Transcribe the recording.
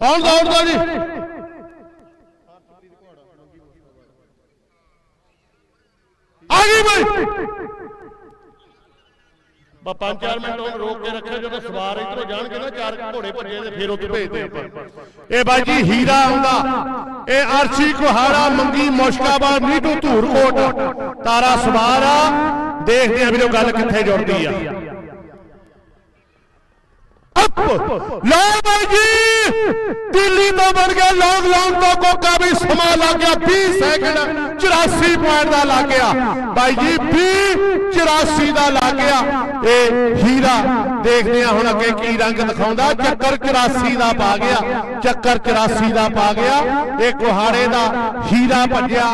ਆਉਣ ਦਾ ਆਉਣ ਦਾ ਜੀ। ਆ ਗਈ ਬਈ। ਬਾ ਪੰਜ ਚਾਰ ਮਿੰਟ ਉਹਨੂੰ ਰੋਕ ਕੇ ਰੱਖਿਆ ਜਦੋਂ ਸਵਾਰ ਇੱਧਰੋਂ ਜਾਣਗੇ ਨਾ ਚਾਰ ਘੋੜੇ ਭੱਜੇ ਨੇ ਫੇਰ ਉੱਥੇ ਭੇਜਦੇ ਆਪਾਂ। ਇਹ ਬਾਈ ਜੀ ਹੀਰਾ ਆਉਂਦਾ ਇਹ ਅਰਸ਼ੀ ਕੁਹਾੜਾ ਮੰਗੀ ਮੁਸ਼ਕਾਬਾਦ ਨੀਟੂ ਧੂਰਕੋਟ। ਤਾਰਾ ਸਵਾਰ ਆ। ਦੇਖਦੇ ਆ ਵੀਰੋ ਗੱਲ ਕਿੱਥੇ ਜੁੜਦੀ ਆ। ਅਪ ਬਾਈ ਜੀ, ਦਿੱਲੀ ਤੋਂ ਬਣ ਗਿਆ ਲੌਂਗ ਤੋਂ ਕੋਕਾ ਵੀ ਸਮਾਂ ਲੱਗ ਗਿਆ 20 ਸੈਕਿੰਡ 84 ਪੁਆਇੰਟ ਦਾ ਲੱਗ ਗਿਆ। ਬਾਈ ਜੀ 20 84 ਦਾ ਲੱਗ ਗਿਆ। ਇਹ ਹੀਰਾ ਦੇਖਦੇ ਆ ਹੁਣ ਅੱਗੇ ਕੀ ਰੰਗ ਦਿਖਾਉਂਦਾ। ਚੱਕਰ 84 ਦਾ ਪਾ ਗਿਆ, ਚੱਕਰ 84 ਦਾ ਪਾ ਗਿਆ। ਇਹ ਕੁਹਾੜੇ ਦਾ ਹੀਰਾ ਭੱਜਿਆ